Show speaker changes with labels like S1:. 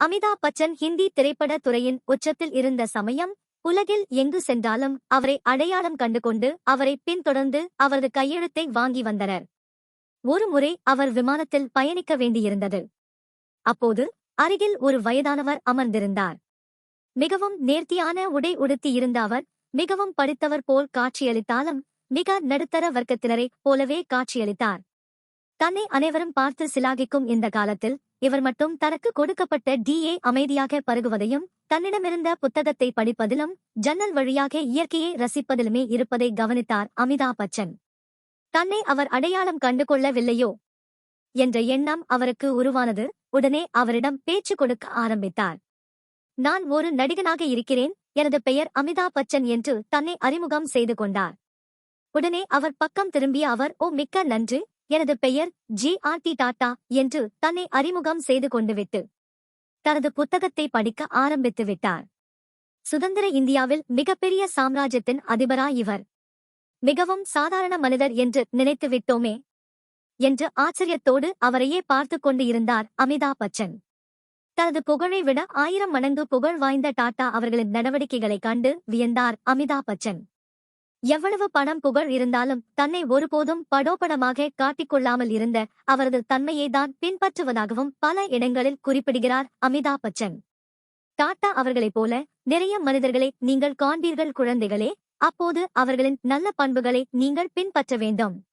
S1: அமிதாப் பச்சன் ஹிந்தி திரைப்பட துறையின் உச்சத்தில் இருந்த சமயம் உலகில் எங்கு சென்றாலும் அவரை அடையாளம் கண்டுகொண்டு அவரை பின்தொடர்ந்து அவரது கையெழுத்தை வாங்கி வந்தனர். ஒருமுறை அவர் விமானத்தில் பயணிக்க வேண்டியிருந்தது. அப்போது அருகில் ஒரு வயதானவர் அமர்ந்திருந்தார். மிகவும் நேர்த்தியான உடை உடுத்தியிருந்த அவர் மிகவும் படித்தவர் போல் காட்சியளித்தாலும் மிக நடுத்தர வர்க்கத்தினரைப் போலவே காட்சியளித்தார். தன்னை அனைவரும் பார்த்து சிலாகிக்கும் இந்த காலத்தில் இவர் மட்டும் தனக்கு கொடுக்கப்பட்ட டிஏ அமைதியாக பருகுவதையும் தன்னிடமிருந்த புத்தகத்தை படிப்பதிலும் ஜன்னல் வழியாக இயற்கையை ரசிப்பதிலுமே இருப்பதை கவனித்தார் அமிதாப் பச்சன். தன்னை அவர் அடையாளம் கண்டு கொள்ளவில்லையோ என்ற எண்ணம் அவருக்கு உருவானது உடனே அவரிடம் பேச்சு கொடுக்க ஆரம்பித்தார். நான் ஒரு நடிகனாக இருக்கிறேன் எனது பெயர் அமிதாப் பச்சன் என்று தன்னை அறிமுகம் செய்து கொண்டார். உடனே அவர் பக்கம் திரும்பிய அவர் ஓ மிக்க நன்று எனது பெயர் ஜி ஆர் டி டாட்டா என்று தன்னை அறிமுகம் செய்து கொண்டு விட்டு தனது புத்தகத்தை படிக்க ஆரம்பித்து விட்டார். சுதந்திர இந்தியாவில் மிகப்பெரிய சாம்ராஜ்யத்தின் அதிபராய் இவர். மிகவும் சாதாரண மனிதர் என்று நினைத்து விட்டோமே என்று ஆச்சரியத்தோடு அவரையே பார்த்து கொண்டு இருந்தார் அமிதாப் பச்சன். தனது புகழை விட ஆயிரம் மடங்கு புகழ் வாய்ந்த டாட்டா அவர்களின் நடவடிக்கைகளைக் கண்டு வியந்தார் அமிதாப் பச்சன். எவ்வளவு பணம் புகழ் இருந்தாலும் தன்னை ஒருபோதும் படோபடமாக காட்டிக்கொள்ளாமல் இருந்த அவரது தன்மையை தான் பின்பற்றுவதாகவும் பல இடங்களில் குறிப்பிடுகிறார் அமிதாப் பச்சன். டாட்டா அவர்களைப் போல நிறைய மனிதர்களை நீங்கள் காண்பீர்கள் குழந்தைகளே அப்போது அவர்களின் நல்ல பண்புகளை நீங்கள் பின்பற்ற வேண்டும்.